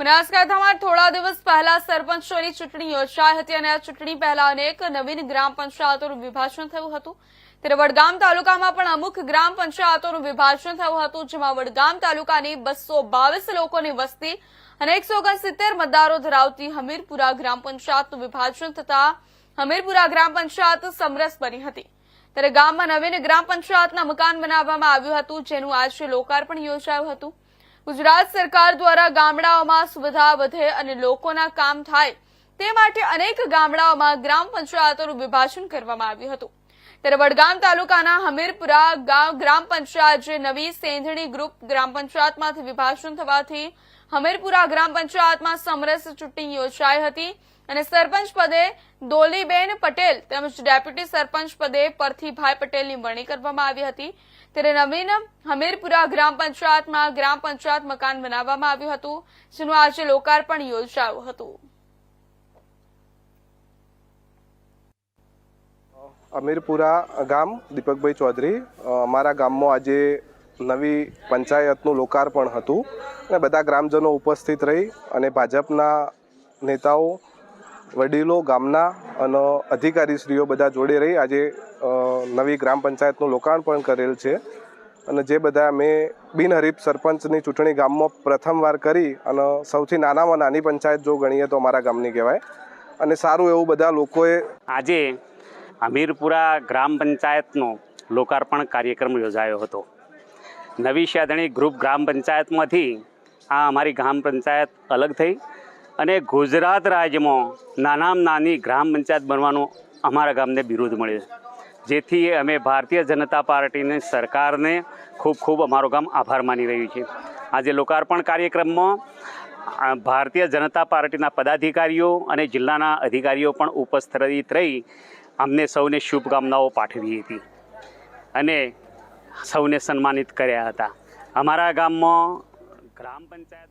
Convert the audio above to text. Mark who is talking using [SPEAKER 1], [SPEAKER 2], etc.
[SPEAKER 1] બનાસકાંઠામાં થોડા દિવસ પહેલા સરપંચોની ચૂંટણી યોજાઈ હતી અને આ ચૂંટણી પહેલા અનેક નવીન ગ્રામ પંચાયતોનું વિભાજન થયું હતું. ત્યારે વડગામ તાલુકામાં પણ અમુક ગ્રામ પંચાયતોનું વિભાજન થયું હતું, જેમાં વડગામ તાલુકાની બસો બાવીસ લોકોની વસ્તી અને એકસો ઓગણસિત્તેર મતદારો ધરાવતી હમીરપુરા ગ્રામ પંચાયતનું વિભાજન થતા હમીરપુરા ગ્રામ પંચાયત સમરસ બની હતી. ત્યારે ગામમાં નવીન ગ્રામ પંચાયતના મકાન બનાવવામાં આવ્યું હતું, જેનું આજે લોકાર્પણ યોજાયું હતું. ગુજરાત સરકાર દ્વારા ગામડાઓમાં સુવિધા વધે અને લોકોના કામ થાય તે માટે અનેક ગામડાઓમાં ગ્રામ પંચાયતોનું વિભાજન કરવામાં આવ્યું હતું. ત્યારે વડગામ તાલુકાના હમીરપુરા ગ્રામ પંચાયત જે નવી સેંધણી ગ્રુપ ગ્રામ પંચાયતમાંથી વિભાજન થવાથી હમીરપુરા ગ્રામ પંચાયતમાં સમરસ ચૂંટણી યોજાઈ હતી. અને સરપંચ પદે દોલીબેન પટેલ તેમજ ડેપ્યુટી સરપંચ પદે પરથીભાઈ પટેલની વરણી કરવામાં આવી હતી. ત્યારે નવીન હમીરપુરા ગ્રામ પંચાયતમાં ગ્રામ પંચાયત મકાન બનાવવામાં આવ્યું હતું, જેનું આજે લોકાર્પણ યોજાયું હતું.
[SPEAKER 2] અમીરપુરા ગામ, દીપકભાઈ ચૌધરી અમારા ગામમાં આજે નવી પંચાયતનું લોકાર્પણ હતું. અને બધા ગ્રામજનો ઉપસ્થિત રહી અને ભાજપના નેતાઓ વડીલો, ગામના અને અધિકારીશ્રીઓ બધા જોડે રહી આજે નવી ગ્રામ પંચાયતનું લોકાર્પણ કરેલ છે. અને જે બધા મેં બિનહરીફ સરપંચની ચૂંટણી ગામમાં પ્રથમવાર કરી અને સૌથી નાનામાં નાની પંચાયત જો ગણીએ તો અમારા ગામની કહેવાય. અને સારું એવું બધા લોકોએ
[SPEAKER 3] આજે અમીરપુરા ગ્રામ પંચાયતનો લોકાર્પણ કાર્યક્રમ યોજાયો હતો. નવી શ્યાદણી ગ્રુપ ગ્રામ પંચાયતમાંથી આ અમારી ગ્રામ પંચાયત અલગ થઈ. અને ગુજરાત રાજ્યમાં નાનામાં નાની ગ્રામ પંચાયત બનવાનું અમારા ગામને બિરુદ મળ્યું જેથી અમે ભારતીય જનતા પાર્ટીની સરકારને ખૂબ ખૂબ અમારો ગામ આભાર માની રહ્યું છે. આજે લોકાર્પણ કાર્યક્રમમાં ભારતીય જનતા પાર્ટીના પદાધિકારીઓ અને જિલ્લાના અધિકારીઓ પણ ઉપસ્થિત રહી અમને સૌને શુભકામનાઓ પાઠવી હતી અને સૌને સન્માનિત કર્યા હતા. અમારા ગામમાં ગ્રામ પંચાયત